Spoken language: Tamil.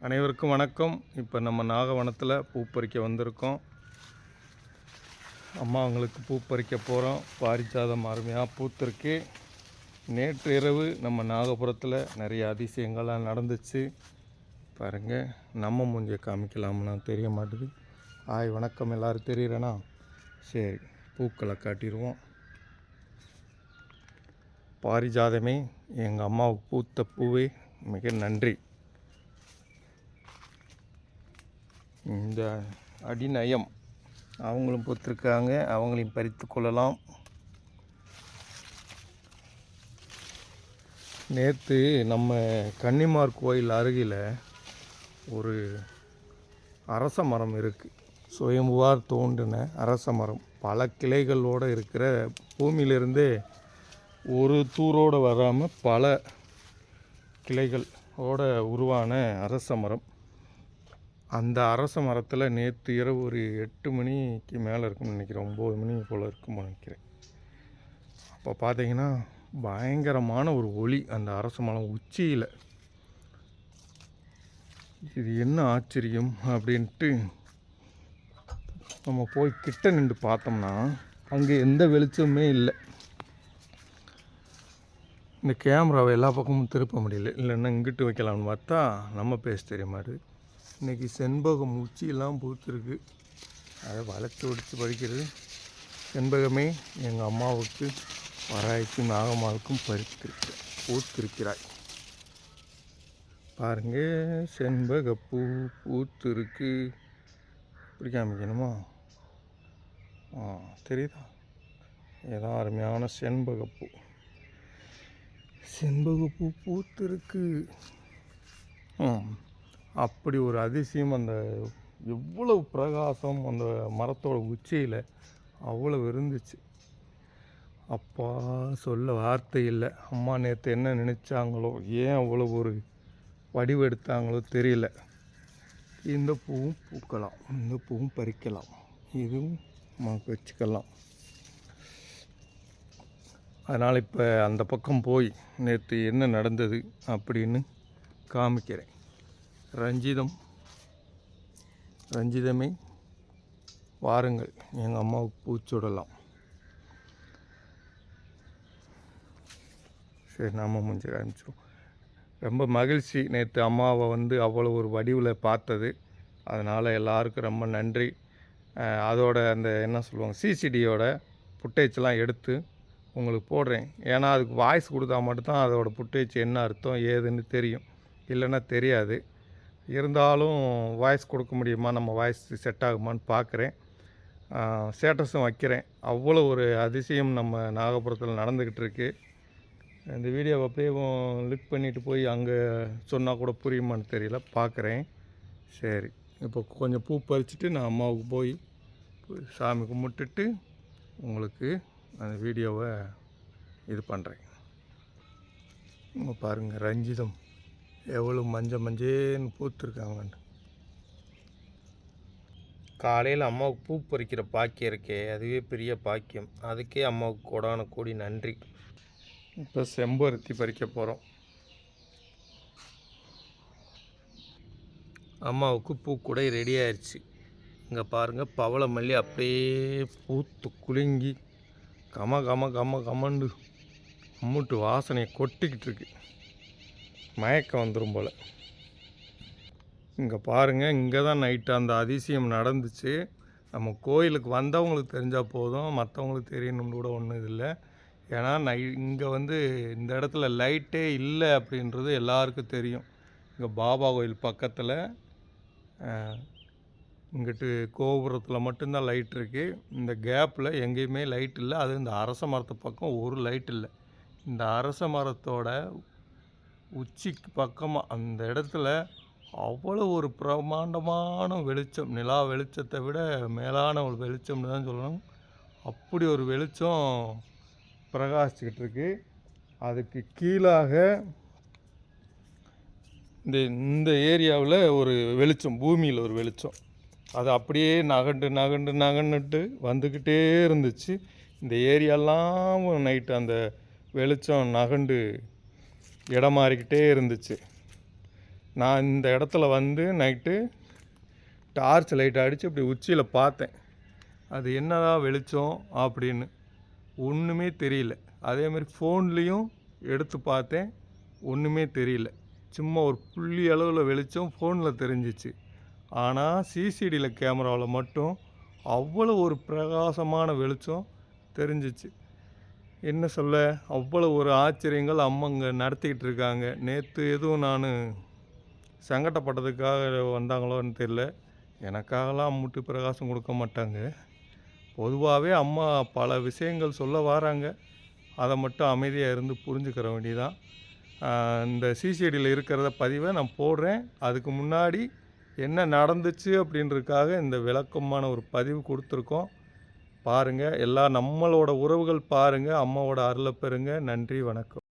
அனைவருக்கும் வணக்கம். இப்போ நம்ம நாகவனத்தில் பூ பறிக்க வந்திருக்கோம். அம்மா அவங்களுக்கு பூ பறிக்க போகிறோம் பாரிஜாதம் அருமையாக பூத்திருக்கு. நேற்று இரவு நம்ம நாகபுரத்தில் நிறைய அதிசயங்கள்லாம் நடந்துச்சு. பாருங்கள் நம்ம மூஞ்சியை காமிக்கலாம்னா தெரிய மாட்டுது. ஆய் வணக்கம். எல்லோரும் தெரியுறேனா? சரி பூக்களை காட்டிடுவோம். பாரிஜாதமே எங்கள் அம்மாவுக்கு பூத்த பூவே மிக நன்றி. இந்த அடிநயம் அவங்களும் பொறுத்திருக்காங்க அவங்களையும் பறித்து கொள்ளலாம். நேற்று நம்ம கன்னிமார் கோயில் அருகில் ஒரு அரச மரம் இருக்குது சுயம்புவார் தோன்றின அரச மரம். பல கிளைகளோடு இருக்கிற பூமியிலிருந்தே ஒரு தூரோடு வராமல் பல கிளைகளோட உருவான அரச மரம். அந்த அரச மரத்தில் நேற்று இரவு ஒரு எட்டு மணிக்கு மேலே இருக்கும்னு நினைக்கிறேன் ஒம்பது மணி போல் இருக்கும்னு நினைக்கிறேன். அப்போ பார்த்தீங்கன்னா பயங்கரமான ஒரு ஒளி அந்த அரச மரம் உச்சியில். இது என்ன ஆச்சரியம் அப்படின்ட்டு நம்ம போய் கிட்ட நின்று பார்த்தோம்னா அங்கே எந்த வெளிச்சமுமே இல்லை. இந்த கேமராவை எல்லா பக்கமும் திருப்ப முடியல. இல்லைன்னா இங்கிட்டு வைக்கலாம்னு பார்த்தா நம்ம பேச தெரிய மாட்டுது இன்றைக்கி செண்பகம் உச்சியெல்லாம் பூத்துருக்கு. அதை வளர்த்து ஒடித்து பறிக்கிறது. செண்பகமே எங்கள் அம்மாவுக்கு வராய்க்கும் நாகம்மாவுக்கும் பறித்திருக்க பூத்திருக்கிறாய். பாருங்க செண்பகப்பூ பூத்திருக்கு. இப்படி காமிக்கணுமா? ஆ தெரியுதா? ஏதோ அருமையான செண்பகப்பூ செண்பகப்பூ பூத்திருக்கு. ஆ அப்படி ஒரு அதிசயம் அந்த எவ்வளவு பிரகாசம் அந்த மரத்தோட உச்சியில் அவ்வளவு இருந்துச்சு. அப்பா சொல்ல வார்த்தை இல்லை. அம்மா நேற்று என்ன நினச்சாங்களோ ஏன் அவ்வளோ ஒரு வடிவெடுத்தாங்களோ தெரியல. இந்த பூவும் பூக்கலாம் இந்த பூவும் பறிக்கலாம் இதுவும் நமக்கு வச்சுக்கலாம். அதனால் இப்போ அந்த பக்கம் போய் நேற்று என்ன நடந்தது அப்படின்னு காமிக்கிறேன். ரஞ்சிதம். ரஞ்சிதமே வாருங்கள். எங்கள் அம்மாவுக்கு பூச்சுடலாம் சரி நாம் முடிஞ்சு காமிச்சிடும் ரொம்ப மகிழ்ச்சி நேற்று அம்மாவை வந்து அவ்வளோ ஒரு வடிவில் பார்த்தது. அதனால் எல்லாருக்கும் ரொம்ப நன்றி. அதோட அந்த என்ன சொல்லுவாங்க சிசிடியோட புட்டேஜ்லாம் எடுத்து உங்களுக்கு போடுறேன். ஏன்னா அதுக்கு வாய்ஸ் கொடுத்தா மட்டும்தான் அதோட புட்டேஜ் என்ன அர்த்தம் ஏதுன்னு தெரியும். இல்லைன்னா தெரியாது. இருந்தாலும் வாய்ஸ் கொடுக்க முடியுமா? நம்ம வாய்ஸ் செட் ஆகுமான்னு பார்க்குறேன். ஸ்டேட்டஸும் வைக்கிறேன். அவ்வளோ ஒரு அதிசயம் நம்ம நாகப்புரத்தில் நடந்துக்கிட்டு இருக்கு. இந்த வீடியோவை அப்படியே லிக் பண்ணிவிட்டு போய் அங்கே சொன்னால் கூட புரியுமான்னு தெரியல. பார்க்குறேன். சரி. இப்போ கொஞ்சம் பூ பறிச்சுட்டு நான் அம்மாவுக்கு போய் சாமி கும்பிட்டுட்டு உங்களுக்கு அந்த வீடியோவை இது பண்ணுறேன் பாருங்கள் ரஞ்சிதம். எவ்வளோ மஞ்சள் மஞ்சேன்னு பூத்துருக்காங்கன்னு. காலையில் அம்மாவுக்கு பூ பறிக்கிற பாக்கியம் இருக்கே அதுவே பெரிய பாக்கியம். அதுக்கே அம்மாவுக்கு கூடான கூடி நன்றி. இப்போ செம்பருத்தி பறிக்க போகிறோம் அம்மாவுக்கு பூக்கூடை ரெடி ஆயிடுச்சு இங்கே பாருங்கள் பவள மல்லி அப்படியே பூத்து குலுங்கி கம கம கம கமண்டு அம்முட்டு வாசனையை கொட்டிக்கிட்டு இருக்கு. மயக்கம் வந்துடும் போல். இங்கே பாருங்கள் இங்கே தான் நைட்டு அந்த அதிசயம் நடந்துச்சு. நம்ம கோயிலுக்கு வந்தவங்களுக்கு தெரிஞ்சால் போதும் மற்றவங்களுக்கு தெரியணும்னு கூட ஒன்றும் இல்லை. ஏன்னா நை இங்கே வந்து இந்த இடத்துல லைட்டே இல்லை அப்படின்றது எல்லாருக்கும் தெரியும். இங்கே பாபா கோயில் பக்கத்தில் இங்கிட்டு கோபுரத்தில் மட்டும்தான் லைட் இருக்குது இந்த கேப்பில் எங்கேயுமே லைட் இல்லை. அது இந்த அரச மரத்து பக்கம் ஒரு லைட் இல்லை. இந்த அரச மரத்தோட உச்சிக்கு பக்கமாக அந்த இடத்துல அவ்வளோ ஒரு பிரம்மாண்டமான வெளிச்சம் நிலா வெளிச்சத்தை விட மேலான ஒரு வெளிச்சம்னு தான் சொல்லணும். அப்படி ஒரு வெளிச்சம் பிரகாசிச்சுக்கிட்டு இருக்கு. அதுக்கு கீழாக இந்த இந்த ஏரியாவில் ஒரு வெளிச்சம் பூமியில் ஒரு வெளிச்சம். அது அப்படியே நகண்டு நகண்டு நகண்டுட்டு வந்துக்கிட்டே இருந்துச்சு. இந்த ஏரியாலாம் நைட்டு அந்த வெளிச்சம் நகண்டு இடம் மாறிக்கிட்டே இருந்துச்சு. நான் இந்த இடத்துல வந்து நைட்டு டார்ச் லைட் அடித்து இப்படி உச்சியில் பார்த்தேன். அது என்னடா வெளிச்சம் அப்படின்னு ஒன்றுமே தெரியல. அதேமாதிரி ஃபோன்லேயும் எடுத்து பார்த்தேன். ஒன்றுமே தெரியல. சும்மா ஒரு புள்ளி அளவில் வெளிச்சம் ஃபோனில் தெரிஞ்சிச்சு. ஆனால் சிசிடியில் கேமராவில் மட்டும் அவ்வளோ ஒரு பிரகாசமான வெளிச்சம் தெரிஞ்சிச்சு. என்ன சொல்ல அவ்வளோ ஒரு ஆச்சரியங்கள் அம்மங்க நடத்திக்கிட்டு இருக்காங்க. நேற்று எதுவும் நான் சங்கடப்பட்டதுக்காக வந்தாங்களோன்னு தெரில எனக்காகலாம் அம்முட்டு பிரகாசம் கொடுக்க மாட்டாங்க. பொதுவாகவே அம்மா பல விஷயங்கள் சொல்ல வராங்க. அதை மட்டும் அமைதியாக இருந்து புரிஞ்சுக்கிற வேண்டிதான் இந்த சிசிடியில் இருக்கிறத பதிவை நான் போடுறேன். அதுக்கு முன்னாடி என்ன நடந்துச்சு அப்படின்றதுக்காக இந்த விளக்கமான ஒரு பதிவு கொடுத்துருக்கோம். பாருங்கள் எல்லா நம்மளோட உறவுகள் பாருங்கள் அம்மாவோட அருளை பெறுங்க. நன்றி வணக்கம்.